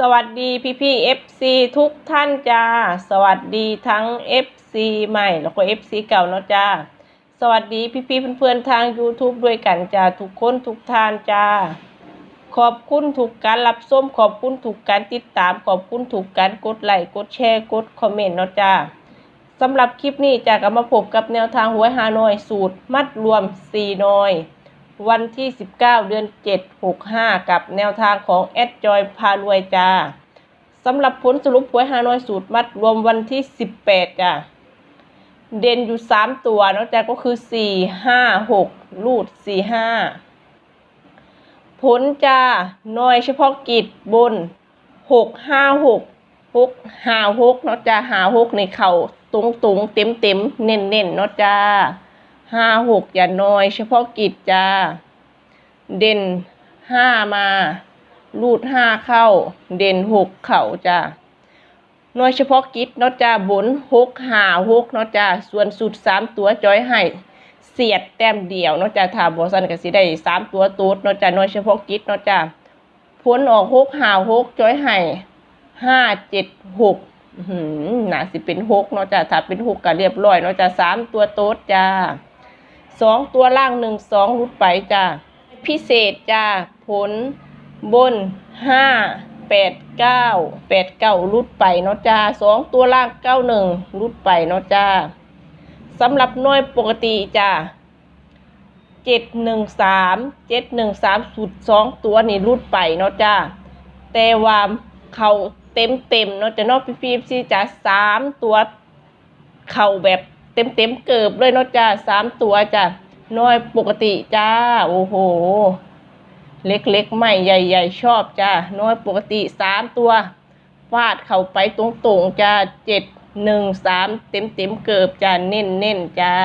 สวัสดีพี่พี่เอฟซีทุกท่านจ้า สวัสดีทั้ง FC ใหม่แล้วก็ FC เก่าเนาะจ้า สวัสดีพี่พี่เพื่อนๆทาง YouTube ด้วยกันจ้า ทุกคนทุกท่านจ้า ขอบคุณถูกการรับส้มขอบคุณถูกการติดตาม ขอบคุณถูกการกดไลค์กดแชร์กดคอมเมนต์เนาะจ้าสำหรับคลิปนี้จะกลับมาพบกับแนวทางหวยฮานอยสูตร มัดรวม4นอย วันที่ 19 เดือน 7 65 กับแนวทางของแอดจอยพารวยจ้าสำหรับผลสรุปหวยฮานอยสูตรมัดรวมวันที่ 18 จ้าเด่นอยู่ 3 ตัวนาะจ้าก็คือ 4 5 6 รูด 4 5 ผลจ้าน้อยเฉพาะกิจบน 6 5 6 6 5 6เนาะจ้า5 6ในเข่าตรงตรงๆเต็มเต็มๆเน้นเน้นๆเนาะจ้า ห้าหกอย่าน้อย เฉพาะกิจจ้า เด่นห้ามา รูดห้าเข้า เด่นหกเข่าจ้าน้อยเฉพาะกิจเนาะจ้าบนหกหาหกเนาะจ้าส่วนสุดสามตัวจอยให้เสียดแต้มเดียวเนาะจ้าถ้าบอสันก็สิได้สามตัวตูดเนาะจ้าน้อยเฉพาะกิจเนาะจ้าผลออกหกหาหกจอยให้ห้าเจ็ดหกหือน่าสิเป็นหกเนาะจ้าถ้าเป็นหกก็เรียบร้อยเนาะจ้าสามตัวโต๊ดจ้า สองตัวล่างหนึ่งสองรุดไปจ้าพิเศษจ้าผลบนห้าแปดเก้าแปดเก้ารุดไปเนาะจ้าสองตัวล่างเก้าหนึ่งรุดไปเนาะจ้าสำหรับน้อยปกติจ้าเจ็ดหนึ่งสามเจ็ดหนึ่งสามสุดสองตัวนี่รุดไปเนาะจ้าแต่ว่าเขาเต็มเต็มเนาะจะนอกพี่พีซีจ้าสามตัวเข่าแบบ เต็มเต็มๆเกิบเลยเนาะจ้าสามตัวจ้าน้อยปกติจ้า โอ้โห เล็กๆไม่ใหญ่ ๆ ชอบจ้าน้อยปกติสามตัวฟาดเข่าไปตรงๆจ้าเจ็ดหนึ่งสามเต็มเต็มๆเกิบจ้าเน้นเน้นๆจ้า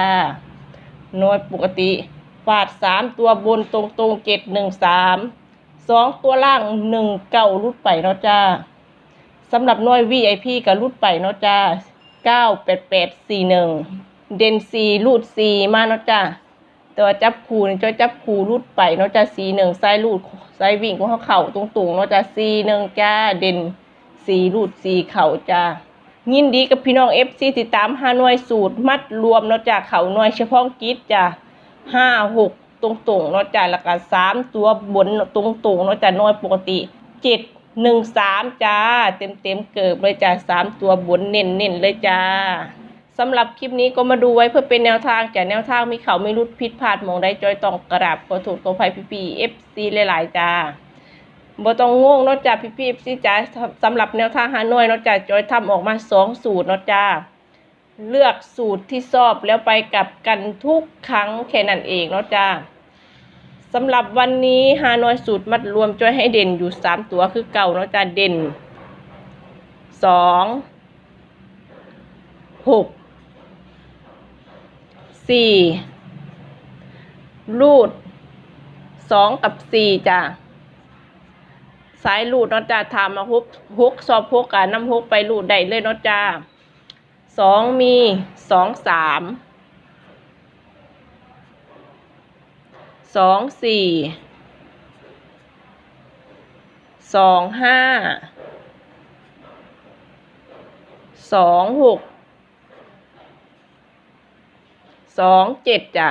น้อยปกติฟาดสามตัวบนตรงๆเจ็ดหนึ่งสามสองตัวล่างหนึ่งเก้ารุดไปเนาะจ้าสำหรับหน่วย VIP กับรูดไปเนาะจ้า เก้าแปดแปดสี่หนึ่งเด่นสี่รูดสีมาเนาะจ้าต่ว่าจับคูนี่จ้อยจับคูรูดไปเนาะจ้าสี่หนึ่งไซรูดไซวิ่งของเขาเข่าตรงๆเนาะจ้าสี่หนึ่งจ้าเด่นสี่รูดสีเข่าจ้ายินดีกับพี่น้องเอฟซีติดตามห้าหน่วยสูตรมัดรวมเนาะจ้าเข่าหน่วยเฉพาะกิจจ้าห้าหกตรงๆเนาะจ้าแล้วก็สามตัวบนตรงๆเนาะจ้าหน่วยปกติเจ็ด หนึ่งสามจ้า เต็มเต็มเกิบเลยจ้าสามตัวบนเน้นเน้นเลยจ้าสำหรับคลิปนี้ก็มาดูไว้เพื่อเป็นแนวทางจากแนวทางมีเขาไม่รุดผิดพลาดมองได้จอยต้องกราบขอโทษขอภัยพี่พีเอฟซีหลายๆจ้าบ่ต้องงงนาะจ้าพี่พีเอฟซีจ้าสำหรับแนวทางฮานอยนาะจ้าจอยทำออกมาสองสูตรนาะจ้าเลือกสูตรที่ชอบแล้วไปกลับกันทุกครั้งแค่นั้นเองเนาะจ้า สำหรับวันนี้ฮานอยสูตรมัดรวมจ้อยให้เด่นอยู่สามตัวคือเก่าเนาะจ้าเด่นสองหกสี่รูดสองกับสี่จ้าสายรูดเนาะจ้าทำมาฮุกฮุกสอบฮุกกับน้ำฮุกไปรูดได้เลยเนาะจ้าสองมีสองสาม สองสี่สองห้าสองหกสองเจ็ดจ้ะ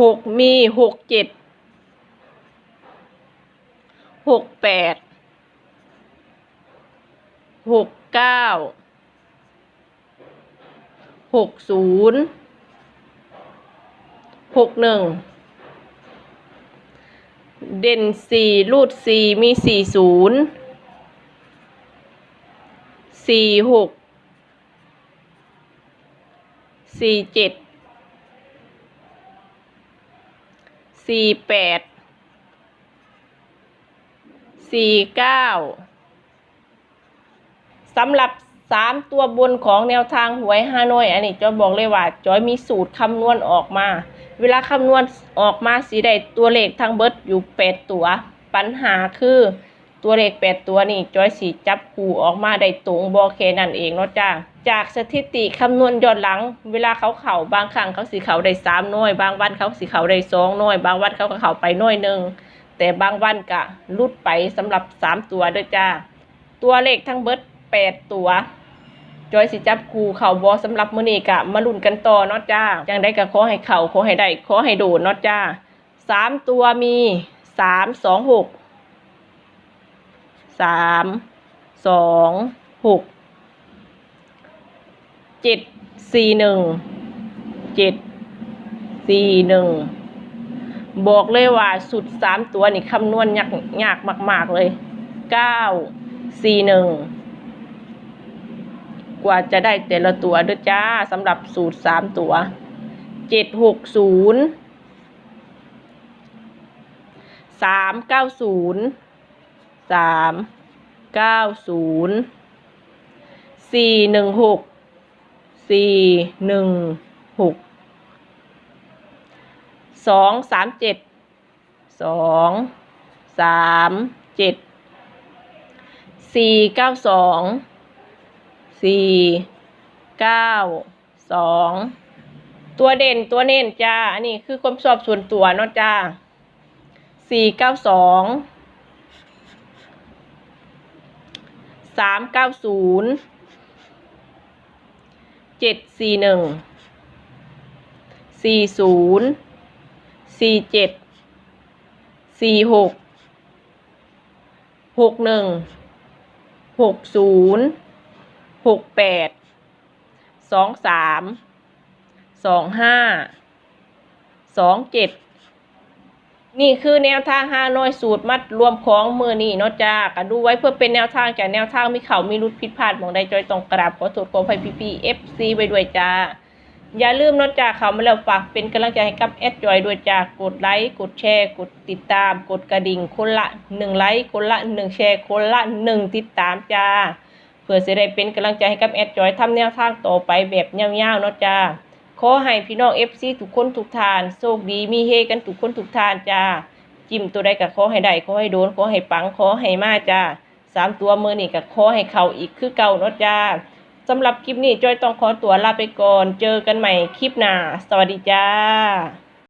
หกมีหกเจ็ดหกแปดหกเก้า หกศูนย์หกหนึ่งเด่นสี่รูดสี่มีสี่ศูนย์สี่หกสี่เจ็ดสี่แปดสี่เก้าสำหรับ สามตัวบนของแนวทางหวยฮานอยอันนี้จอยบอกเลยว่าจอยมีสูตรคำนวณออกมา เวลาคำนวณออกมาสีได้ตัวเลขทั้งเบิร์ดอยู่แปดตัว ปัญหาคือตัวเลขแปดตัวนี่จอยสีจับคู่ออกมาได้ตรงบอเคนั่นเองเนาะจ้าจากสถิติคำนวณย้อนหลัง เวลาเขาเข่าบางครั้งเขาสีเขาได้สามหน่วยบางวันเขาสีเขาได้สองหน่วยบางวันเขาก็เข่าไปหน่วยหนึ่งแต่บางวันกะลุดไปสำหรับสามตัวด้วยจ้าตัวเลขทั้งเบิด แปดตัวจอยสิจับคูเข่าบอสำหรับมื้อนี้กะมาลุ้นกันต่อเนาะจ้าจังได้ก็ขอให้เข่าขอให้ได้ขอให้โดนเนาะจ้าสามตัวมีสามสองหกสามสองหกเจ็ดสี่หนึ่งเจ็ดสี่หนึ่งบอกเลยว่าสุดสามตัวนี่คำนวณยากยากมาก ๆ เลยเก้าสี่หนึ่ง กว่าจะได้แต่ละตัวด้วยจ้าสำหรับสูตรสามตัวเจ็ดหกศูนย์สามเก้าศูนย์สามเก้าศูนย์สี่หนึ่งหกสี่หนึ่งหกสองสามเจ็ดสองสามเจ็ดสี่เก้าสอง สี่เก้าสองตัวเด่นตัวเน้นจ้า อันนี้คือความชอบส่วนตัวเนาะจ้าสี่เก้าสองสามเก้าศูนย์เจ็ดสี่หนึ่งสี่ศูนย์สี่เจ็ดสี่หกหกหนึ่งหกศูนย์ หกแปดสองสามสองห้าสองเจ็ดนี่คือแนวทางห้าน้อยสูตรมัดรวมของมือนี่เนาะจ้าก็ดูไว้เพื่อเป็นแนวทางจากแนวทางมีเขามีรุดผิดพลาดมองใดจอยต้องกราบขอโทษขอภัยพี่พีเอฟซีไปด้วยจ้า อย่าลืมเนาะจ้าเขามาแล้วฝากเป็นกำลังใจให้กับแอดจอยด้วยจ้ากดไลค์กดแชร์ กดติดตาม กดกระดิ่งคนละหนึ่งไลค์คนละหนึ่งแชร์คนละหนึ่งติดตามจ้า เพื่อจะได้เป็นกำลังใจให้กับแอดจอยทำแนวทางต่อไปแบบยาวๆเนาะจ้าขอให้พี่น้องเอฟซีทุกคนทุกทานโชคดีมีเฮกันทุกคนทุกทานจ้าจิ้มตัวใดก็ขอให้ได้ขอให้โดนขอให้ปังขอให้มาจ้าสามตัวมือนี่ก็ขอให้เขาอีกคือเก่าเนาะจ้าสำหรับคลิปนี้จอยต้องขอตัวลาไปก่อน เจอกันใหม่คลิปหน้า สวัสดีจ้า